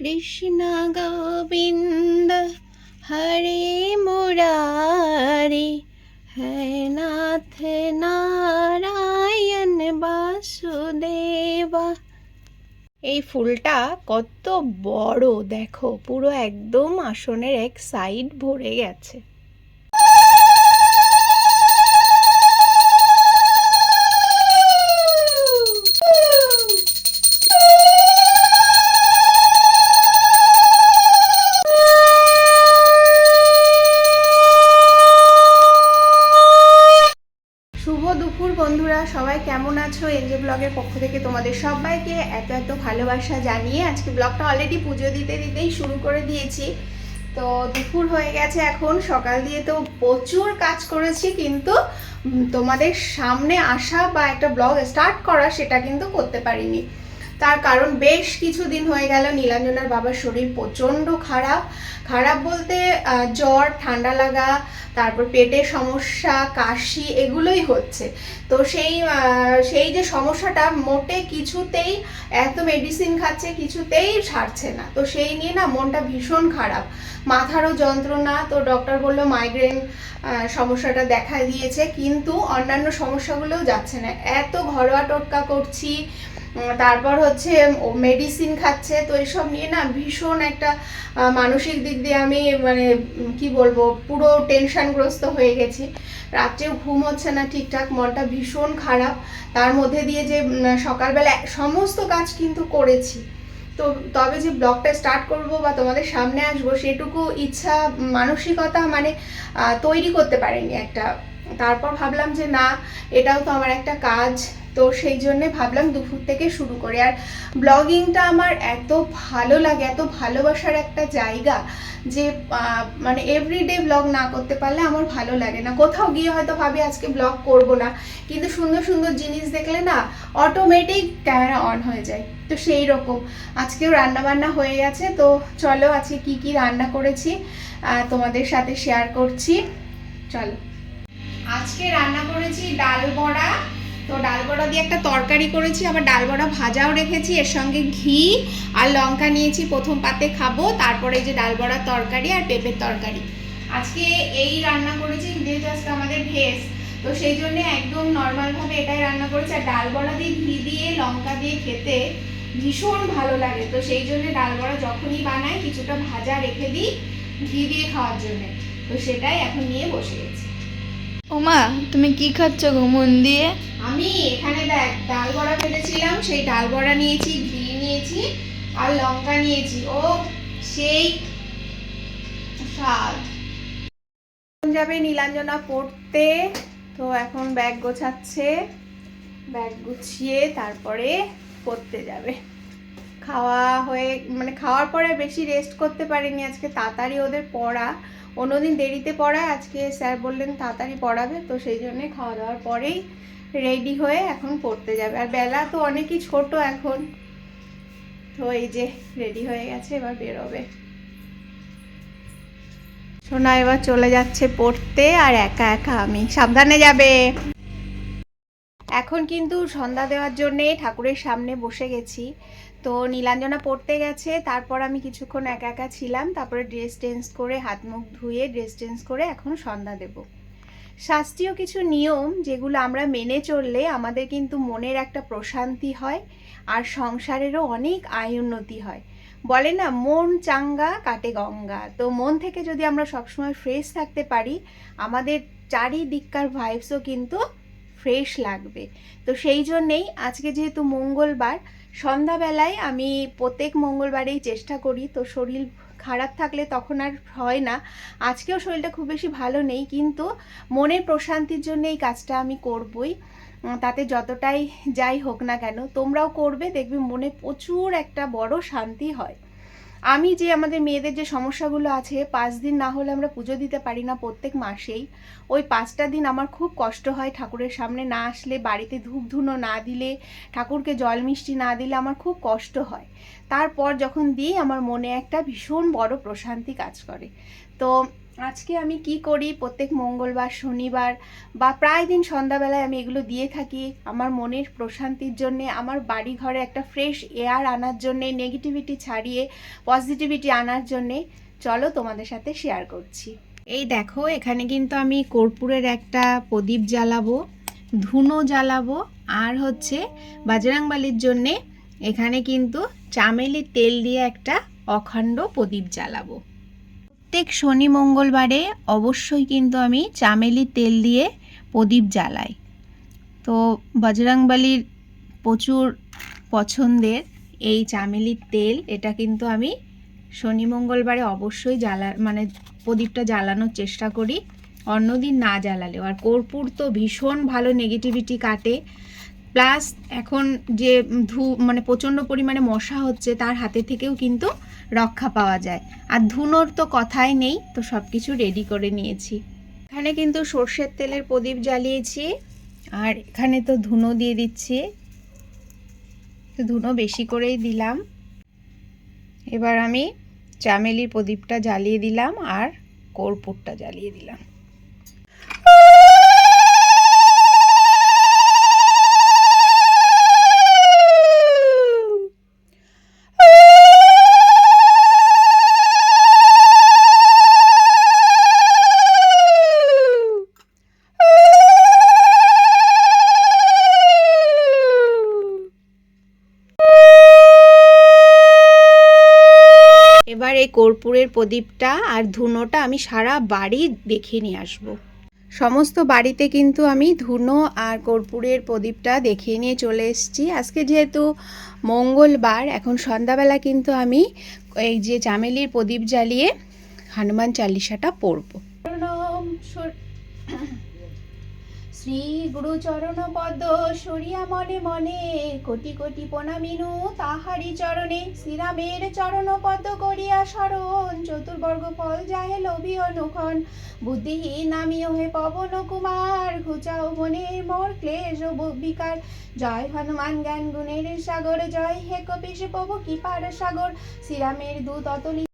কৃষ্ণ গোবিন্দ, হরে মুরারি। হরে নারায়ণ বাসুদেবা। এই ফুলটা কত বড়, দেখো, পুরো একদম আসনের এক সাইড ভরে গেছে। কেমন আছো? এনজে ব্লগের পক্ষ থেকে তোমাদের সবাইকে এত এত ভালোবাসা জানিয়ে আজকে ব্লগটা অলরেডি পুজো দিতে দিতেই শুরু করে দিয়েছি। তো দুপুর হয়ে গেছে এখন, সকাল দিয়ে তো প্রচুর কাজ করেছি, কিন্তু তোমাদের সামনে আসা বা একটা ব্লগ স্টার্ট করা সেটা কিন্তু করতে পারিনি। তার কারণ বেশ কিছুদিন হয়ে গেল নীলাঞ্জনার বাবার শরীর প্রচণ্ড খারাপ। খারাপ বলতে জ্বর, ঠান্ডা লাগা, তারপর পেটের সমস্যা, কাশি এগুলোই হচ্ছে। তো সেই সেই যে সমস্যাটা মোটে কিছুতেই এত মেডিসিন খাচ্ছে, কিছুতেই ছাড়ছে না। তো সেই নিয়ে না মনটা ভীষণ খারাপ। মাথারও যন্ত্রণা, তো ডক্টর বলল মাইগ্রেন সমস্যাটা দেখা দিয়েছে, কিন্তু অন্যান্য সমস্যাগুলোও যাচ্ছে না। এত ঘরোয়া টোটকা করছি তারপর হচ্ছে মেডিসিন খাচ্ছে, তো এসব নিয়ে না ভীষণ একটা মানসিক দিক দিয়ে আমি মানে কি বলব, পুরো টেনশনগ্রস্ত হয়ে গেছি। রাত্রেও ঘুম হচ্ছে না ঠিকঠাক, মনটা ভীষণ খারাপ। তার মধ্যে দিয়ে যে সকালবেলা সমস্ত কাজ কিন্তু করেছি। তো তবে যে ব্লগটা স্টার্ট করব বা তোমাদের সামনে আসব, সেটুকু ইচ্ছা, মানসিকতা মানে তৈরি করতে পারিনি একটা। তারপর ভাবলাম যে না, এটাও তো আমার একটা কাজ। তো সেই জন্যে ভাবলাম দুপুর থেকে শুরু করে। আর ব্লগিংটা আমার এত ভালো লাগে, এত ভালোবাসার একটা জায়গা যে মানে এভরিডে ব্লগ না করতে পারলে আমার ভালো লাগে না। কোথাও গিয়ে হয়তো ভাবি আজকে ব্লগ করব না, কিন্তু সুন্দর সুন্দর জিনিস দেখলে না অটোমেটিক ক্যামেরা অন হয়ে যায়। তো সেই রকম। আজকেও রান্না বান্না হয়ে গেছে, তো চলো আজকে কি কি রান্না করেছি তোমাদের সাথে শেয়ার করছি। চলো। আজকে রান্না করেছি ডাল বড়া তো ডাল বড়া দিয়ে একটা তরকারি করেছি, আবার ডাল বড়া ভাজাও রেখেছি, এর সঙ্গে ঘি আর লঙ্কা নিয়েছি, প্রথম পাতে খাব, তারপরে এই যে ডাল বড়ার তরকারি আর পেঁপের তরকারি। আজকে এই রান্না করেছি যেহেতু আজকে আমাদের ভেজ, তো সেই জন্য একদম নর্মালভাবে এটাই রান্না করেছি, আর ডাল বড়া দিয়ে ঘি দিয়ে, লঙ্কা দিয়ে খেতে ভীষণ ভালো লাগে, তো সেই জন্য ডাল বড়া যখনই বানাই, কিছুটা ভাজা রেখে দিই, ঘি দিয়ে খাওয়ার জন্য, তো সেটাই এখন নিয়ে বসে গেছি। ওমা, তুমি কি খাচ্ছ গো মন দিয়ে? আমি এখানে দেখ, ডাল বড়া ভেজেছিলাম সেই ডাল বড়া নিয়েছি, ঘি নিয়েছি আর লঙ্কা নিয়েছি। ও, সেই স্বাদ। যাবে নীলাঞ্জনা পড়তে, তো এখন ব্যাগ গোছাচ্ছে। ব্যাগ গুছিয়ে তারপরে পড়তে যাবে। খাওয়া হয়ে মানে খাওয়ার পরে বেশি রেস্ট করতে পারিনি, আজকে তাড়াতাড়ি ওদের পড়া। অন্যদিন দেরিতে পড়ায়, আজকে স্যার বললেন তাড়াতাড়ি পড়াবে, তো সেই জন্যে খাওয়া দাওয়ার পরেই রেডি হয়ে এখন পড়তে যাবে। আর বেলা তো অনেকই ছোট এখন। তো এই যে রেডি হয়ে গেছে, এবার বেরোবে। সোনা এবার চলে যাচ্ছে পড়তে, আর একা একা আমি। সাবধানে যাবে। এখন কিন্তু সন্ধ্যা দেওয়ার জন্যে ঠাকুরের সামনে বসে গেছি। তো নীলাঞ্জনা পড়তে গেছে, তারপর আমি কিছুক্ষণ একা একা ছিলাম, তারপরে ড্রেস চেঞ্জ করে, হাত মুখ ধুয়ে ড্রেস চেঞ্জ করে এখন সন্ধ্যা দেব। শাস্ত্রীয় কিছু নিয়ম যেগুলো আমরা মেনে চললে আমাদের কিন্তু মনের একটা প্রশান্তি হয়, আর সংসারেরও অনেক আয় উন্নতি হয়। বলে না, মন চাঙ্গা, কাটে গঙ্গা। তো মন থেকে যদি আমরা সবসময় ফ্রেশ থাকতে পারি, আমাদের চারিদিককার ভাইবসও কিন্তু ফ্রেশ লাগবে। তো সেই জন্যেই আজকে যেহেতু মঙ্গলবার সন্ধ্যাবেলায় আমি প্রত্যেক মঙ্গলবারেই চেষ্টা করি, তো শরীর খারাপ থাকলে তখন আর হয় না। আজকেও শরীরটা খুব বেশি ভালো নেই, কিন্তু মনের প্রশান্তির জন্য এই কাজটা আমি করবই। তাতে যতটাই যাই হোক না কেন, তোমরাও করবে, দেখবে মনে প্রচুর একটা বড় শান্তি হয়। আমি যে আমাদের মেয়েদের যে সমস্যাগুলো আছে, পাঁচ দিন না হলে আমরা পুজো দিতে পারি না প্রত্যেক মাসেই। ওই পাঁচটা দিন আমার খুব কষ্ট হয় ঠাকুরের সামনে না আসলে, বাড়িতে ধূপ ধুনো না দিলে, ঠাকুরকে জল মিষ্টি না দিলে আমার খুব কষ্ট হয়। তারপর যখন দিই, আমার মনে একটা ভীষণ বড় প্রশান্তি কাজ করে। তো আজকে আমি কি করি? প্রত্যেক মঙ্গলবার, শনিবার বা প্রায় দিন সন্ধ্যাবেলায় আমি এগুলো দিয়ে থাকি। আমার মনের প্রশান্তির জন্যে, আমার বাড়ি ঘরে একটা ফ্রেশ এয়ার আনার জন্যে নেগেটিভিটি ছাড়িয়ে পজিটিভিটি আনার জন্যে চলো তোমাদের সাথে শেয়ার করছি। এই দেখো, এখানে কিন্তু আমি কর্পূরের একটা প্রদীপ জ্বালাবো, ধুনো জ্বালাবো আর হচ্ছে বাজরাংবালির জন্যে এখানে কিন্তু চামেলির তেল দিয়ে একটা অখণ্ড প্রদীপ জ্বালাবো। প্রত্যেক শনি মঙ্গলবারে অবশ্যই কিন্তু আমি চামেলির তেল দিয়ে প্রদীপ জ্বালাই। তো বজরংবলির প্রচুর পছন্দের এই চামেলির তেল, এটা কিন্তু আমি শনি মঙ্গলবারে অবশ্যই জ্বালা মানে প্রদীপটা জ্বালানোর চেষ্টা করি। অন্যদিন না জ্বালালেও। আর কর্পূর তো ভীষণ ভালো নেগেটিভিটি কাটে। প্লাস এখন যে ধূ মানে প্রচণ্ড পরিমাণে মশা হচ্ছে, তার হাতে থেকেও কিন্তু রক্ষা পাওয়া যায়। আর ধুনোর তো কথাই নেই, তো সব কিছু রেডি করে নিয়েছি। এখানে কিন্তু সর্ষের তেলের প্রদীপ জ্বালিয়েছি, আর এখানে তো ধুনো দিয়ে দিচ্ছি। ধুনো বেশি করেই দিলাম। এবার আমি চামেলির প্রদীপটা জ্বালিয়ে দিলাম, আর কর্পূরটা জ্বালিয়ে দিলাম। এবার এই কর্পূরের প্রদীপটা আর ধুনোটা আমি সারা বাড়ি দেখে নিয়ে আসব। সমস্ত বাড়িতে কিন্তু আমি ধুনো আর কর্পূরের প্রদীপটা দেখিয়ে নিয়ে চলে এসেছি। আজকে যেহেতু মঙ্গলবার, এখন সন্ধ্যাবেলা কিন্তু আমি এই যে চামেলির প্রদীপ জ্বালিয়ে হনুমান চালিসাটা পড়ব। শ্রী গুরু চরণ পদ্ম সরিয়া মনে মনে, কোটি কোটি প্রণামিনু তাহারি চরণে, শ্রীরামের চরণ পদ্ম করিয়া স্মরণ চতুর্বর্গ ফল যাহে লোভী অনুক্ষণ, বুদ্ধিহীন আমিও হে পবন কুমার, ঘুচাও মনের মোর ক্লেশ বিকার, জয় হনুমান জ্ঞান গুণের সাগর, জয় হে কপিশ প্রভু কৃপার সাগর, শ্রীরামের দূত অতলি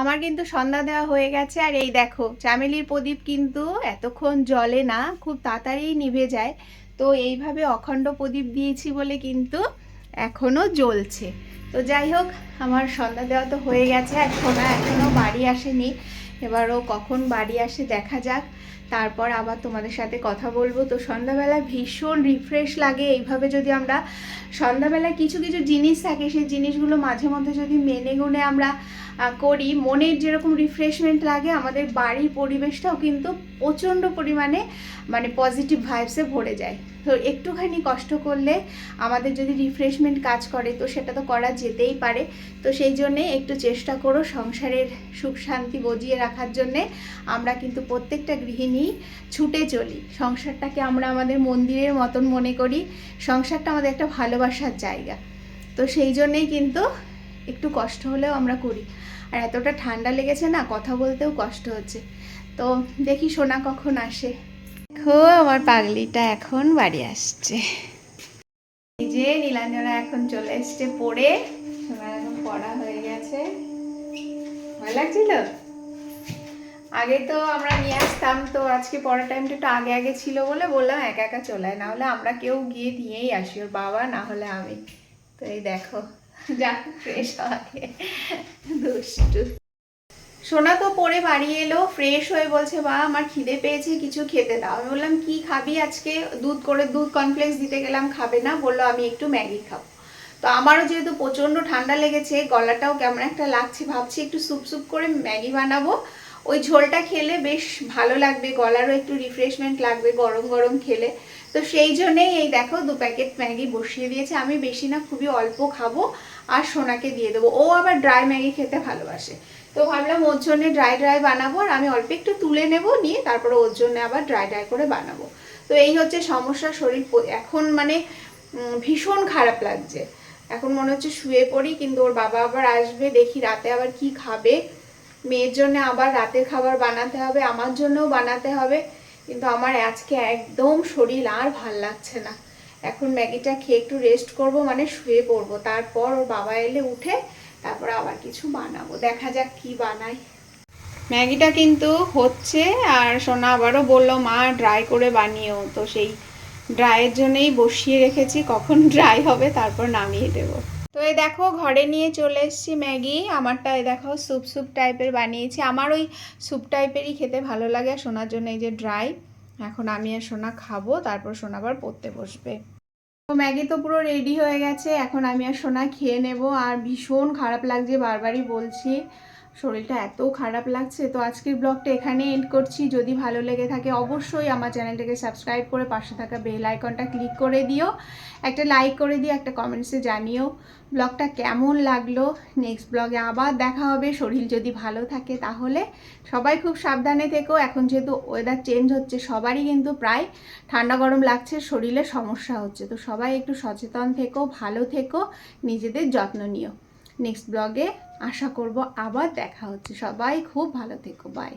আমার কিন্তু সন্ধ্যা দেওয়া হয়ে গেছে, আর এই দেখো, চামেলির প্রদীপ কিন্তু এতক্ষণ জ্বলে না, খুব তাড়াতাড়ি নিভে যায়। তো এইভাবে অখণ্ড প্রদীপ দিয়েছি বলে কিন্তু এখনও জ্বলছে। তো যাই হোক, আমার সন্ধ্যা দেওয়া তো হয়ে গেছে, আর সোনা এখনও বাড়ি আসেনি। এবারও কখন বাড়ি আসে দেখা যাক। তারপর আবার তোমাদের সাথে কথা বলব। তো সন্ধ্যাবেলা ভীষণ রিফ্রেশ লাগে। এইভাবে যদি আমরা সন্ধ্যাবেলায় কিছু কিছু জিনিস থাকে, সেই জিনিসগুলো মাঝে মধ্যে যদি মেনে গুনে আমরা করি, মনের যেরকম রিফ্রেশমেন্ট লাগে, আমাদের বাড়ির পরিবেশটাও কিন্তু প্রচণ্ড পরিমাণে মানে পজিটিভ ভাইবসে ভরে যায়। তো একটুখানি কষ্ট করলে আমাদের যদি রিফ্রেশমেন্ট কাজ করে, তো সেটা তো করা যেতেই পারে। তো সেই জন্যে একটু চেষ্টা করো সংসারের সুখ শান্তি বজিয়ে রাখার জন্যে। আমরা কিন্তু প্রত্যেকটা গৃহিণী ছুটে চলি। সংসারটাকে আমরা আমাদের মন্দিরের মতন মনে করি। সংসারটা আমাদের একটা ভালোবাসার জায়গা। তো সেই জন্যেই কিন্তু একটু কষ্ট হলেও আমরা করি। আর এতটা ঠান্ডা লেগেছে না, কথা বলতেও কষ্ট হচ্ছে। তো দেখি সোনা কখন আসে। দেখো, আমার পাগলিটা এখন বাড়ি আসছে। এই যে নীলাঞ্জনা এখন চলে এসছে পড়ে। সোনার এখন পড়া হয়ে গেছে। ভালো লাগছিল? আগে তো আমরা নিয়ে আসতাম, তো আজকে পড়ার টাইমটা একটু আগে আগে ছিল বলে বললাম, একা একা চলে আয়। না হলে আমরা কেউ গিয়ে দিয়েই আসি, ওর বাবা না হলে আমি। তো এই দেখো যা ফ্রেশ আগে। দুষ্টু। সোনা তো পরে বাড়ি এলো ফ্রেশ হয়ে বলছে, মা, আমার খিদে পেয়েছে, কিছু খেতে দাও। আমি বললাম, কি খাবি আজকে? দুধ করে, দুধ কনফ্লেক্স দিতে গেলাম, খাবে না। বলল, আমি একটু ম্যাগি খাব। তো আমারও যেহেতু প্রচণ্ড ঠান্ডা লেগেছে, গলাটাও কেমন একটা লাগছে, ভাবছি একটু স্যুপ স্যুপ করে ম্যাগি বানাবো। ওই ঝোলটা খেলে বেশ ভালো লাগবে, গলারও একটু রিফ্রেশমেন্ট লাগবে গরম গরম খেলে। তো সেই জন্যেই এই দেখো দু প্যাকেট ম্যাগি বসিয়ে দিয়েছে। আমি বেশি না, খুবই অল্প খাব আর সোনাকে দিয়ে দেবো। ও আবার ড্রাই ম্যাগি খেতে ভালোবাসে। তো ভাবলাম ওর জন্য ড্রাই ড্রাই বানাবো আর আমি অল্প একটু তুলে নেব, নিয়ে তারপরে ওর জন্য আবার ড্রাই ড্রাই করে বানাবো। তো এই হচ্ছে সমস্যা শরীর এখন মানে ভীষণ খারাপ লাগছে। এখন মনে হচ্ছে শুয়ে পড়ি, কিন্তু ওর বাবা আবার আসবে, দেখি রাতে আবার কি খাবে। মেয়ের জন্য আবার রাতের খাবার বানাতে হবে, আমার জন্যও বানাতে হবে। কিন্তু আমার আজকে একদম শরীর আর ভালো লাগছে না। এখন ম্যাগিটা খেয়ে একটু রেস্ট করব মানে শুয়ে পড়ব। তারপর ওর বাবা এলে উঠে তারপর আবার কিছু বানাবো। দেখা যাক কি বানাই। ম্যাগিটা কিন্তু হচ্ছে, আর সোনা আবারও বলল, মা ড্রাই করে বানিয়েও তো সেই ড্রাইয়ের জন্যই বসিয়ে রেখেছি। কখন ড্রাই হবে তারপর নামিয়ে দেবো। তো এই দেখো ঘরে নিয়ে চলে এসেছি ম্যাগি। আমারটা এই দেখো স্যুপ স্যুপ টাইপের বানিয়েছি। আমার ওই স্যুপ টাইপেরই খেতে ভালো লাগে আর সোনার জন্য এই যে ড্রাই এখন আমি আর সোনা খাব, তারপর সোনা আবার পড়তে বসবে। তো ম্যাগি তো পুরো রেডি হয়ে গেছে, এখন আমি আর সোনা খেয়ে নেব। আর ভীষণ খারাপ লাগছে, বারবারই বলছি। শরীরটা এত খারাপ লাগছে, তো আজকের ব্লগটা এখানে এন্ড করছি। যদি ভালো লেগে থাকে অবশ্যই আমার চ্যানেলটাকে সাবস্ক্রাইব করে পাশে থাকা বেল আইকনটা ক্লিক করে দিও। একটা লাইক করে দিও, একটা কমেন্টসে জানিও ব্লগটা কেমন লাগল। নেক্সট ব্লগে আবার দেখা হবে। শরীর যদি ভালো থাকে তাহলে সবাই খুব সাবধানে থেকো। এখন যেহেতু ওয়েদার চেঞ্জ হচ্ছে, সবারই কিন্তু প্রায় ঠান্ডা গরম লাগছে, শরীরে সমস্যা হচ্ছে। তো সবাই একটু সচেতন থেকো, ভালো থেকো, নিজেদের যত্ন নিও। নেক্সট ব্লগে আশা করব আবার দেখা হচ্ছে। সবাই খুব ভালো থেকো বাই